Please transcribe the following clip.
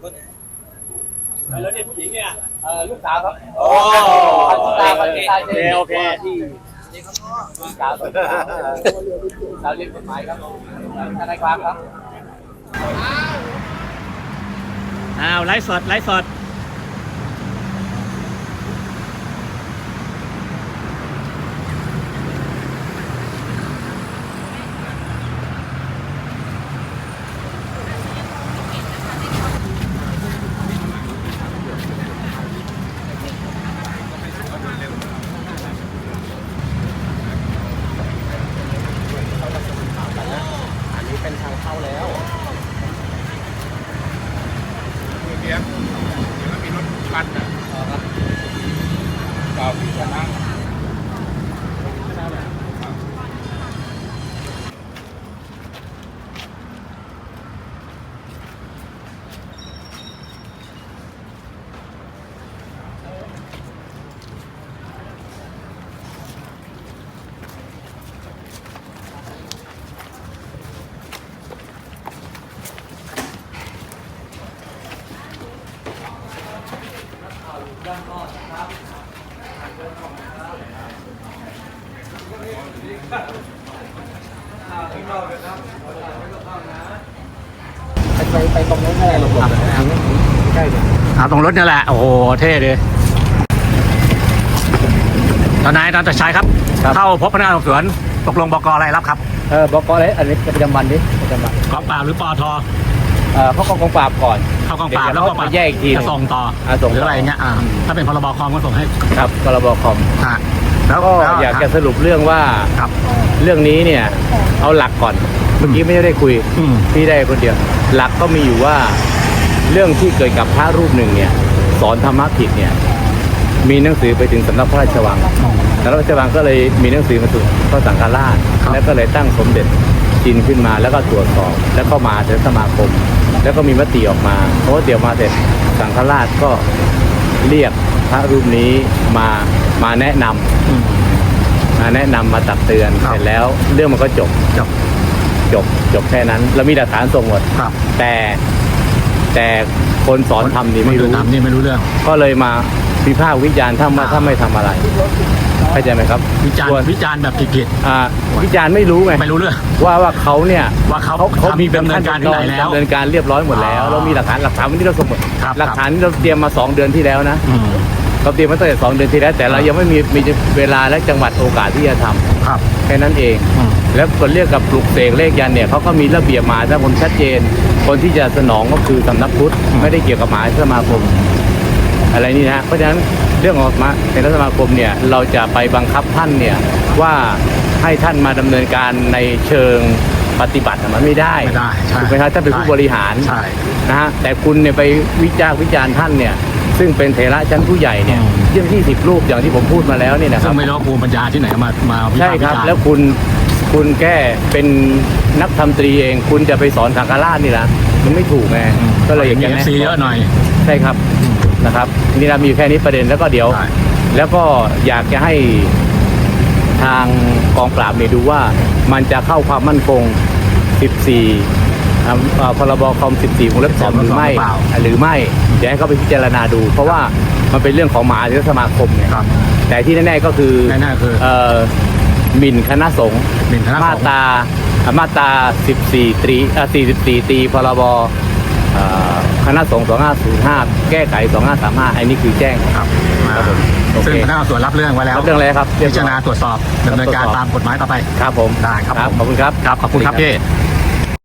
แล้วเนี่ยผู้หญิงเนี่ยเอ่อลูกสาวครับโอ้พันธิตาพันธิตาโอเคโอเค ที่ลูกสาวลูกสาวเรียนกฎหมายครับทนายความครับอ้าวไลฟ์สดไลฟ์สด อันนี้เป็นทางเข้าแล้ว เลี้ยงแล้ว มีรถบัสอะต่อพิชนะ ไปไปตรงนู้นให้หลบๆใช่เลยเอาตรงรถนี่แหละ โอ้โห เท่เลยทนนายตอนตัดชัยครับ เข้าพบพนักงานสอบสวน ตกลงบกอะไรรับครับ เออบกอะไรอันนี้ประจำวันดิประจำวันกองปราบหรือปอท เออเขาก็กองปราบก่อน เข้ากองปราบเดี๋ยวแล้วกองปราบมาแยกอีกทีจะส่งต่ออ่าส่งต่อ หรืออะไรเงี้ยอ่าถ้าเป็นพรบคอมก็ส่งให้ครับกรบคอมอ่าแล้วก็แล้วอยากจะสรุปเรื่องว่าครับเรื่องนี้เนี่ยเอาหลักก่อนเมื่อกี้ไม่ได้คุย อืม พี่ได้คนเดียว หลักก็มีอยู่ว่าเรื่องที่เกิดกับพระรูปหนึ่งเนี่ย สอนธรรมะผิดเนี่ย มีหนังสือไปถึงสำนักพระราชวังสำนักพระราชวังก็เลยมีหนังสือมาสู่พระสังฆราช ครับ แล้วก็เลยตั้งสมเด็จจินขึ้นมาแล้วก็ตรวจสอบ แล้วก็มาถึงสมาคม แล้วก็มีมติออกมาเพราะว่าเดี๋ยวมาเสร็จสังฆราชก็เรียกพระรูปนี้มามาแนะนำอืม มาแนะนำมาตักเตือนครับ เสร็จแล้วเรื่องมันก็จบจบจบจบแค่นั้นเรามีหลักฐานส่งหมดครับแต่แต่คนสอนทำนี่ไม่รู้ คนอื่นทำนี่ไม่รู้เรื่อง ก็เลยมาวิพากษ์วิจารณ์ถ้ามาถ้าไม่ทำอะไร เข้าใจไหมครับวิจารส่วนณ์วิจารณ์แบบผิดอ่าวิจารณ์ไม่รู้ไงๆไม่รู้เรื่อง ว่าว่าเขาเนี่ยว่าเขาเขาทำดำเนินการถึงไหนแล้วดำเนินการเรียบร้อยหมดแล้วอ๋อเรามีหลักฐานหลักฐานวันนี้เราส่งหมดครับ หลักฐานที่เราเตรียมมาสองเดือนที่แล้วนะอืมเราเตรียมมาตั้งแต่สองเดือนที่แล้ว แต่เรายังไม่มีมีเวลาและจังหวัดโอกาสที่จะทำครับแค่นั้นเอง อืม แล้วคนเรียกกับปลุกเสกเลขยันเนี่ยเขาก็มีระเบียบมาถ้าผมชัดเจน คนที่จะสนองก็คือสำนักพุทธไม่ได้เกี่ยวกับมหาสมาคม อะไรนี่นะเพราะฉะนั้นเรื่องของมาในรัฐสมาคมเนี่ยเราจะไปบังคับท่านเนี่ยว่าให้ท่านมาดำเนินการในเชิงปฏิบัติมันไม่ได้ไม่ได้ใช่ถูกไหมครับท่านเป็นผู้บริหารใช่นะฮะแต่คุณเนี่ยไปวิจารณ์วิจารณ์ท่านเนี่ยซึ่งเป็นเถระชั้นผู้ใหญ่เนี่ยอืมเยี่ยมที่สิบรูปอย่างที่ผมพูดมาแล้วเนี่ยนะคซึ่รังบไม่รู้ว่าภูมิปัญญาที่ไหนมามาวิใช่พากษ์วิครับจารณ์แล้วคุณคุณแค่เป็นนักทำตรีเอง คุณจะไปสอนสังฆราชนี่ละมันไม่ถูกไงอืมก็เลยอย่างมีนี้เอฟซีเยอะหน่อยใช่ครับ นะครับนี่เรามีแค่นี้ประเด็นแล้วก็เดี๋ยวใช่แล้วก็อยากจะให้ทางกองปราบเนี่ยดูว่ามันจะเข้าความมั่นคง 14อ่าอ่าพรบคอม 14วงเล็บสองหรือไม่ หรือเปล่า หรือไม่เดี๋ยวให้เขาไปพิจารณาดู เพราะว่ามันเป็นเรื่องของมหาเถรสมาคมไงครับ แต่ที่แน่ๆก็คือแน่ๆคือ เอ่อหมิ่นคณะสงฆ์ หมิ่นคณะสงฆ์ มาตรามาตรา 14 ตรีเอ่อ44ตีพรบเอ่อ คณะสงฆ์2505 แก้ไข 2535 อันนี้คือแจ้ง ครับมาครับผมโอเค ซึ่งพนักงานสอบสวนรับเรื่องไว้แล้ว รับเรื่องอะไรครับเรียบพิร้อยจารณาตรวจสอบดำเนินการตามกฎหมายต่อไป ครับผมได้ครับผม ขอบคุณครับ ครับ ขอบคุณครับพี่